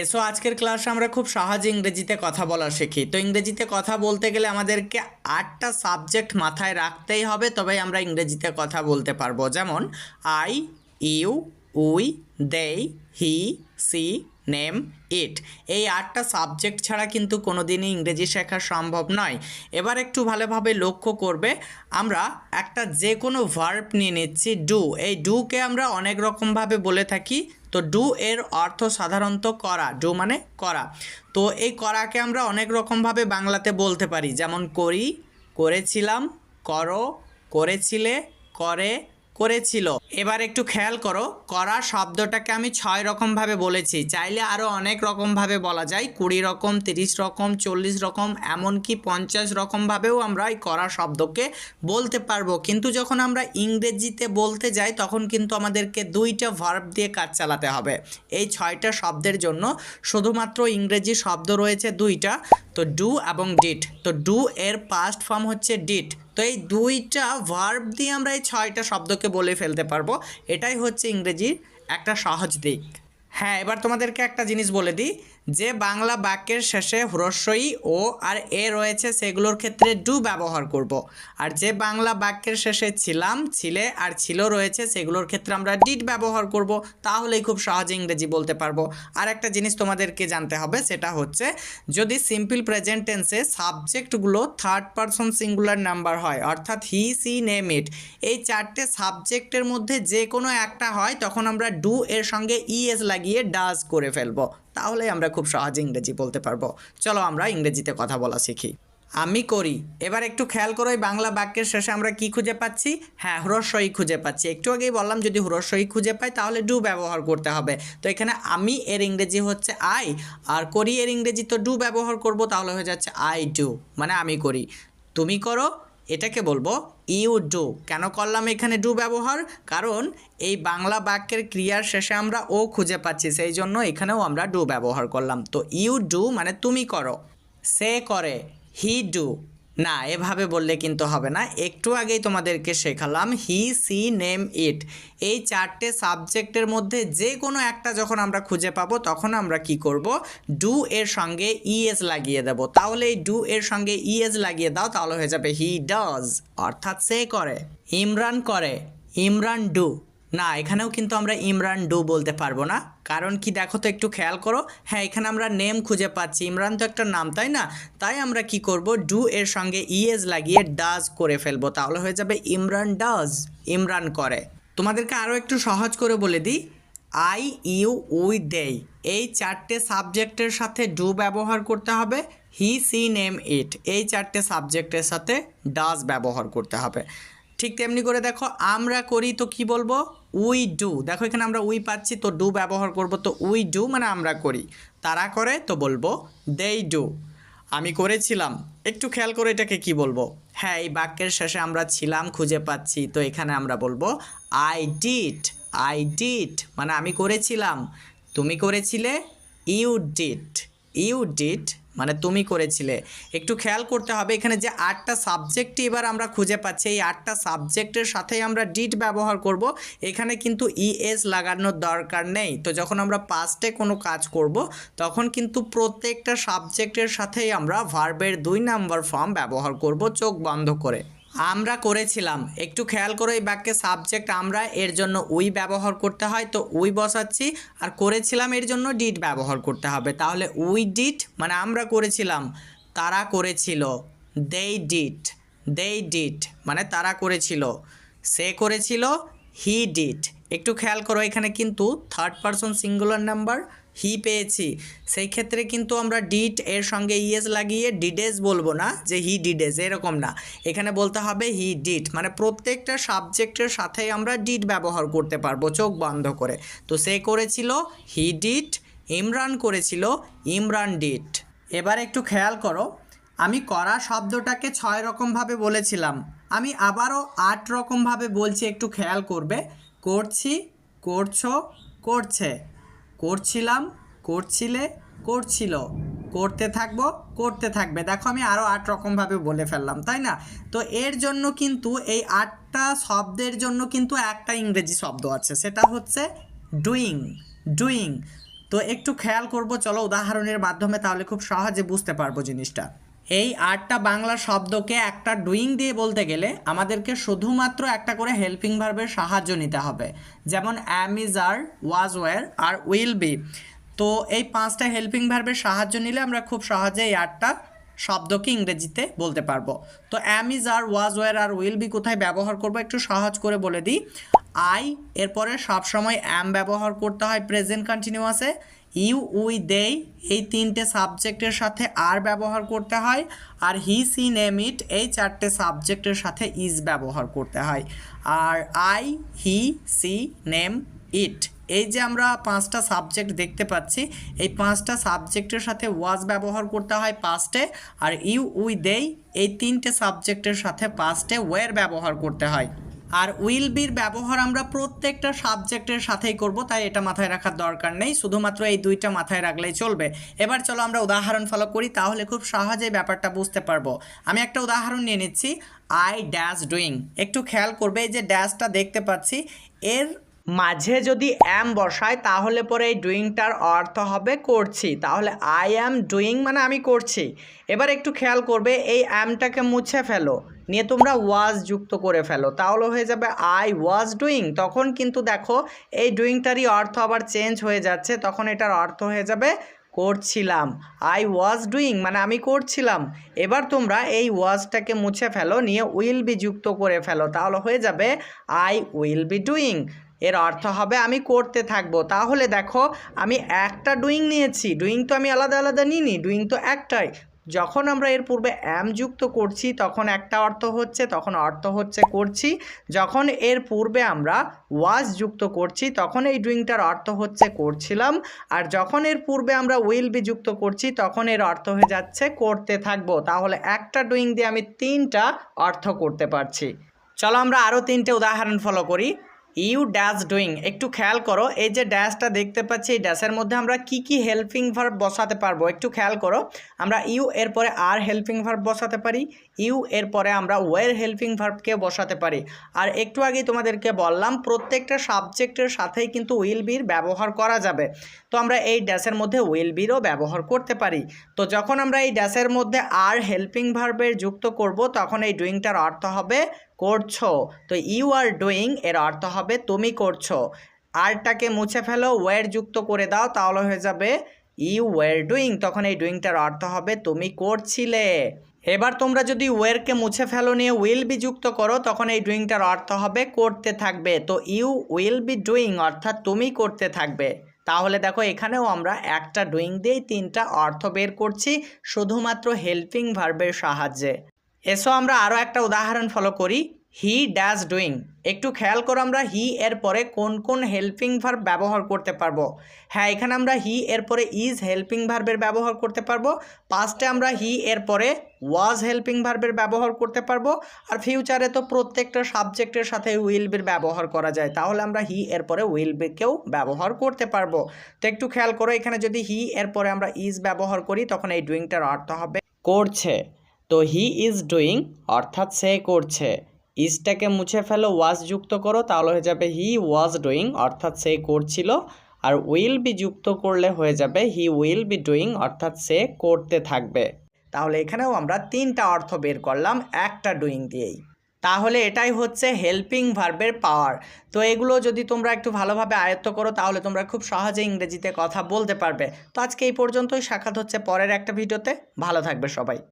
এসো, আজকের ক্লাসে আমরা খুব সহজে ইংরেজিতে কথা বলা শিখি। তো ইংরেজিতে কথা বলতে গেলে আমাদেরকে আটটা সাবজেক্ট মাথায় রাখতেই হবে, তবেই আমরা ইংরেজিতে কথা বলতে পারব। যেমন I you we they he she name it. এই আটটা সাবজেক্ট ছাড়া কিন্তু কোনোদিনই ইংরেজি শেখা সম্ভব নয়। এবার একটু ভালোভাবে লক্ষ্য করবে, আমরা একটা যে কোনো ভার্ব নিয়ে নিচ্ছি ডু এই ডুকে আমরা অনেক রকমভাবে বলে থাকি। তো ডু এর অর্থ সাধারণত করা ডু মানে করা। তো এই করাকে আমরা অনেক রকমভাবে বাংলাতে বলতে পারি। যেমন করি, করেছিলাম, করো, করেছিলে, করে করেছিল। এবার একটু খেয়াল করো, করা শব্দটাকে আমি ছয় রকমভাবে বলেছি। চাইলে আরও অনেক রকমভাবে বলা যায়। কুড়ি রকম, তিরিশ রকম, চল্লিশ রকম, এমনকি পঞ্চাশ রকমভাবেও আমরা এই করা শব্দকে বলতে পারব। কিন্তু যখন আমরা ইংরেজিতে বলতে যাই, তখন কিন্তু আমাদেরকে দুইটা ভার্ব দিয়ে কাজ চালাতে হবে। এই ছয়টা শব্দের জন্য শুধুমাত্র ইংরেজি শব্দ রয়েছে দুইটা। তো ডু এবং ডিট। তো ডু এর পাস্ট ফর্ম হচ্ছে ডিট। তো এই দুইটা ভার্ব দিয়ে আমরা এই ছয়টা শব্দকে বলে ফেলতে পারব। এটাই হচ্ছে ইংরেজির একটা সহজ দিক। হ্যাঁ এবার তোমাদেরকে একটা জিনিস বলে দিই। যে বাংলা বাক্যের শেষে হ্রস্বই ও আর এ রয়েছে সেগুলোর ক্ষেত্রে ডু ব্যবহার করব। আর যে বাংলা বাক্যের শেষে ছিলাম, ছিলে আর ছিল রয়েছে সেগুলোর ক্ষেত্রে আমরা ডিড ব্যবহার করব, তাহলেই খুব সহজে ইংরেজি বলতে পারব আর একটা জিনিস তোমাদেরকে জানতে হবে, সেটা হচ্ছে যদি সিম্পল প্রেজেন্ট টেন্সে সাবজেক্টগুলো থার্ড পারসন সিঙ্গুলার নাম্বার হয়, অর্থাৎ হি সি নেম ইট এই চারটে সাবজেক্টের মধ্যে যে কোনো একটা হয়, তখন আমরা ডু এর সঙ্গে ইএস লাগিয়ে ডাজ করে ফেলব তাহলে আমরা খুব সহজে ইংরেজি বলতে পারব। চলো আমরা ইংরেজিতে কথা বলা শিখি। আমি করি। এবার একটু খেয়াল করো এই বাংলা বাক্যের শেষে আমরা কি খুঁজে পাচ্ছি? হ্যাঁ হ্রস্বই খুঁজে পাচ্ছি। একটু আগেই বললাম, যদি হ্রস্বই খুঁজে পাই, তাহলে ডু ব্যবহার করতে হবে। তো এখানে আমি এর ইংরেজি হচ্ছে আই, আর করি এর ইংরেজি তো ডু ব্যবহার করব, তাহলে হয়ে যাচ্ছে আই ডু মানে আমি করি। তুমি করো এটাকে বলব ইউ ডু। কেন করলাম এখানে ডু ব্যবহার? কারণ এই বাংলা বাক্যের ক্রিয়ার শেষে আমরা ও খুঁজে পাচ্ছি, সেই জন্য এখানেও আমরা ডু ব্যবহার করলাম। তো ইউ ডু মানে তুমি করো, সে করে, হি ডু। না, এভাবে বললে কিন্তু হবে না। একটু আগেই তোমাদেরকে শেখালাম হি সি নেম ইট এই চারটে সাবজেক্টের মধ্যে যে কোনো একটা যখন আমরা খুঁজে পাবো, তখন আমরা কি করব? ডু এর সঙ্গে ইএস লাগিয়ে দেব। তাহলে এই ডু এর সঙ্গে ইএস লাগিয়ে দাও, তাহলে হয়ে যাবে হি ডাজ অর্থাৎ সে করে। ইমরান করে। ইমরান ডু না, এখানেও কিন্তু আমরা ইমরান ডু বলতে পারব না। কারণ কি দেখো তো একটু খেয়াল করো হ্যাঁ এখানে আমরা নেম খুঁজে পাচ্ছি। ইমরান তো একটা নাম, তাই না? তাই আমরা কি করব? ডু এর সঙ্গে ইএস লাগিয়ে ডাজ করে ফেলব, তাহলে হয়ে যাবে ইমরান ডাজ, ইমরান করে। তোমাদেরকে আরও একটু সহজ করে বলে দিই। আই ইউ উই দেই, এই চারটে সাবজেক্টের সাথে ডু ব্যবহার করতে হবে, হি সি নেম ইট, এই চারটে সাবজেক্টের সাথে ডাজ ব্যবহার করতে হবে। ঠিক তেমনি করে দেখো, আমরা করি তো কি বলব? উই ডু দেখো এখানে আমরা উই পাচ্ছি, তো ডু ব্যবহার করব, তো উই ডু মানে আমরা করি। তারা করে তো বলব দেই ডু আমি করেছিলাম। একটু খেয়াল করে এটাকে কি বলব? হ্যাঁ এই বাক্যের শেষে আমরা ছিলাম, খুঁজে পাচ্ছি, তো এখানে আমরা বলব আই ডিড আই ডিড মানে আমি করেছিলাম। তুমি করেছিলে ইউ ডিড ইউ ডিড মানে তুমি করেছিলে। একটু খেয়াল করতে হবে এখানে যে আটটা সাবজেক্টই এবার আমরা খুঁজে পাচ্ছি। এই আটটা সাবজেক্টের সাথেই আমরা ডিড ব্যবহার করব। এখানে কিন্তু ইএস লাগানোর দরকার নেই। তো যখন আমরা পাস্টে কোনো কাজ করব, তখন কিন্তু প্রত্যেকটা সাবজেক্টের সাথেই আমরা ভার্বের দুই নাম্বার ফর্ম ব্যবহার করব চোখ বন্ধ করে। আমরা করেছিলাম। একটু খেয়াল করো এই বাক্যে সাবজেক্ট আমরা, এর জন্য উই ব্যবহার করতে হয়, তো উই বসাচ্ছি, আর করেছিলাম এর জন্য ডিড ব্যবহার করতে হবে। তাহলে উই ডিড মানে আমরা করেছিলাম, তারা করেছিল দেই ডিড দেই ডিড মানে তারা করেছিল, সে করেছিল হি ডিড একটু খেয়াল করো এখানে কিন্তু third person singular number he পেয়েছি। সেই ক্ষেত্রে কিন্তু আমরা ডিট এর সঙ্গে ইএস লাগিয়ে ডিডেস বলব না যে হি ডিডেস এরকম না। এখানে বলতে হবে হি ডিট মানে প্রত্যেকটা সাবজেক্টের সাথেই আমরা ডিট ব্যবহার করতে পারব চোখ বন্ধ করে। তো সে করেছিল হি ডিট ইমরান করেছিল, ইমরান ডিট এবার একটু খেয়াল করো, আমি করা শব্দটাকে ছয় রকমভাবে বলেছিলাম। আমি আবারও আট রকমভাবে বলছি, একটু খেয়াল করবে। করছি, করছ, করছে। করছিলাম, করছিলে, করছিল। করতে থাকব, করতে থাকবে। দেখো, আমি আরও আট রকমভাবে বলে ফেললাম, তাই না? তো এর জন্য কিন্তু, এই আটটা শব্দের জন্য কিন্তু একটা ইংরেজি শব্দ আছে। সেটা হচ্ছে ডুইং ডুইং তো একটু খেয়াল করব, চলো উদাহরণের মাধ্যমে, তাহলে খুব সহজে বুঝতে পারব জিনিসটা। এই আটটা বাংলা শব্দকে একটা ডুইং দিয়ে বলতে গেলে আমাদেরকে শুধুমাত্র একটা করে হেল্পিং ভার্বের সাহায্য নিতে হবে। যেমন am is are was were R will be তো এই পাঁচটা হেল্পিং ভার্বের সাহায্য নিলে আমরা খুব সহজে এই আটটা শব্দকে ইংরেজিতে বলতে পারব। তো am is are was were R will be কোথায় ব্যবহার করব একটু সহজ করে বলে দিই। আই এরপরে সবসময় অ্যাম ব্যবহার করতে হয় প্রেজেন্ট কন্টিনিউয়াসে ইউ উই দেই, এই তিনটে সাবজেক্টের সাথে আর ব্যবহার করতে হয়, আর হি সি নেম ইট, এই চারটে সাবজেক্টের সাথে ইজ ব্যবহার করতে হয়। আর I, he she name it, এই যে আমরা পাঁচটা সাবজেক্ট দেখতে পাচ্ছি, এই পাঁচটা সাবজেক্টের সাথে ওয়াজ ব্যবহার করতে হয় পাস্টে আর ইউ উই দেই, এই তিনটে সাবজেক্টের সাথে পাস্টে ওয়ের ব্যবহার করতে হয়। আর উইল বির ব্যবহার আমরা প্রত্যেকটা সাবজেক্টের সাথেই করব, তাই এটা মাথায় রাখার দরকার নেই। শুধুমাত্র এই দুইটা মাথায় রাখলেই চলবে। এবার চলো আমরা উদাহরণ ফলো করি, তাহলে খুব সহজেই ব্যাপারটা বুঝতে পারব। আমি একটা উদাহরণ নিয়ে নিচ্ছি আই ড্যাশ ডুইং একটু খেয়াল করবে, এই যে ড্যাশটা দেখতে পাচ্ছি, এর মাঝে যদি অ্যাম বসায় তাহলে পরে এই ডুইংটার অর্থ হবে করছি। তাহলে আই অ্যাম ডুইং মানে আমি করছি। এবার একটু খেয়াল করবে, এই অ্যামটাকে মুছে ফেলো। নিয়ে তোমরা ওয়াজ যুক্ত করে ফেলো। তাহলে হয়ে যাবে আই ওয়াজ ডুইং তখন কিন্তু দেখো, এই ডুইংটারই অর্থ আবার চেঞ্জ হয়ে যাচ্ছে। তখন এটার অর্থ হয়ে যাবে করছিলাম। আই ওয়াজ ডুইং মানে আমি করছিলাম। এবার তোমরা এই ওয়াজটাকে মুছে ফেলো। নিয়ে উইল বি যুক্ত করে ফেলো। তাহলে হয়ে যাবে আই উইল বি ডুইং এর অর্থ হবে আমি করতে থাকব। তাহলে দেখো, আমি একটা ডুইং নিয়েছি। ডুইং তো আমি আলাদা আলাদা নিইনি ডুইং তো একটাই। যখন আমরা এর পূর্বে অ্যাম যুক্ত করছি, তখন একটা অর্থ হচ্ছে, তখন অর্থ হচ্ছে করছি। যখন এর পূর্বে আমরা ওয়াজ যুক্ত করছি, তখন এই ডুইংটার অর্থ হচ্ছে করছিলাম। আর যখন এর পূর্বে আমরা উইল বি যুক্ত করছি, তখন এর অর্থ হয়ে যাচ্ছে করতে থাকব। তাহলে একটা ডুইং দিয়ে আমি তিনটা অর্থ করতে পারছি। চলো আমরা আরও তিনটে উদাহরণ ফলো করি। You dash doing. একটু খেয়াল করো, এই যে ড্যাশটা দেখতে পাচ্ছি, এই ড্যাশের মধ্যে আমরা কি কি হেল্পিং ভার্ব বসাতে পারব, একটু খেয়াল করো। আমরা ইউ, এরপরে আর হেল্পিং ভার্ব বসাতে পারি ইউ এর পরে আমরা ওয়ের হেল্পিং ভার্বকে বসাতে পারি। আর একটু আগেই তোমাদেরকে বললাম, প্রত্যেকটা সাবজেক্টের সাথেই কিন্তু উইল বির ব্যবহার করা যাবে। তো আমরা এই ড্যাশের মধ্যে উইল বিরও ব্যবহার করতে পারি। তো যখন আমরা এই ড্যাশের মধ্যে আর হেল্পিং ভার্বের যুক্ত করব, তখন এই ডুইংটার অর্থ হবে করছ। তো ইউ আর ডুইং এর অর্থ হবে তুমি করছ। আরটাকে মুছে ফেলো ওয়ের যুক্ত করে দাও, তাহলে হয়ে যাবে ইউ ওয়ের ডুইং তখন এই ডুইংটার অর্থ হবে তুমি করছিলে। এবার তোমরা যদি ওয়েরকে মুছে ফেলো নিয়ে উইল বি যুক্ত করো, তখন এই ডুইংটার অর্থ হবে করতে থাকবে। তো ইউ উইল বি ডুইং, অর্থাৎ তুমি করতে থাকবে। তাহলে দেখো, এখানেও আমরা একটা ডুইং দিয়েই তিনটা অর্থ বের করছি, শুধুমাত্র হেল্পিং ভার্বের সাহায্যে। এসো আমরা আরও একটা উদাহরণ ফলো করি। He dash doing. একটু খেয়াল করো আমরা হি এর পরে কোন কোন হেল্পিং ভার্ব ব্যবহার করতে পারব। হ্যাঁ এখানে আমরা হি এর পরে ইজ হেল্পিং ভার্বের ব্যবহার করতে পারব। পাস্টে আমরা হি এর পরে ওয়াজ হেল্পিং ভার্বের ব্যবহার করতে পারব। আর ফিউচারে তো প্রত্যেকটা সাবজেক্টের সাথে উইল বির ব্যবহার করা যায়। তাহলে আমরা হি এর পরে উইল বিকেও ব্যবহার করতে পারব। তো একটু খেয়াল করো, এখানে যদি হি এর পরে আমরা ইজ ব্যবহার করি, তখন এই ডুইংটার অর্থ হবে করছে। তো হি ইজ ডুইং, অর্থাৎ সে করছে। ইজটাকে মুছে ফেলো, ওয়াজ যুক্ত করো, তাহলে হয়ে যাবে হি ওয়াজ ডুইং, অর্থাৎ সে করছিল। আর উইল বি যুক্ত করলে হয়ে যাবে হি উইল বি ডুইং, অর্থাৎ সে করতে থাকবে। তাহলে এখানেও আমরা তিনটা অর্থ বের করলাম, একটা ডুইং দিয়েই। তাহলে এটাই হচ্ছে হেল্পিং ভার্বের পাওয়ার। তো এগুলো যদি তোমরা একটু ভালোভাবে আয়ত্ত করো, তাহলে তোমরা খুব সহজে ইংরেজিতে কথা বলতে পারবে। তো আজকে এই পর্যন্তই, সাক্ষাৎ হচ্ছে পরের একটা ভিডিওতে। ভালো থাকবে সবাই।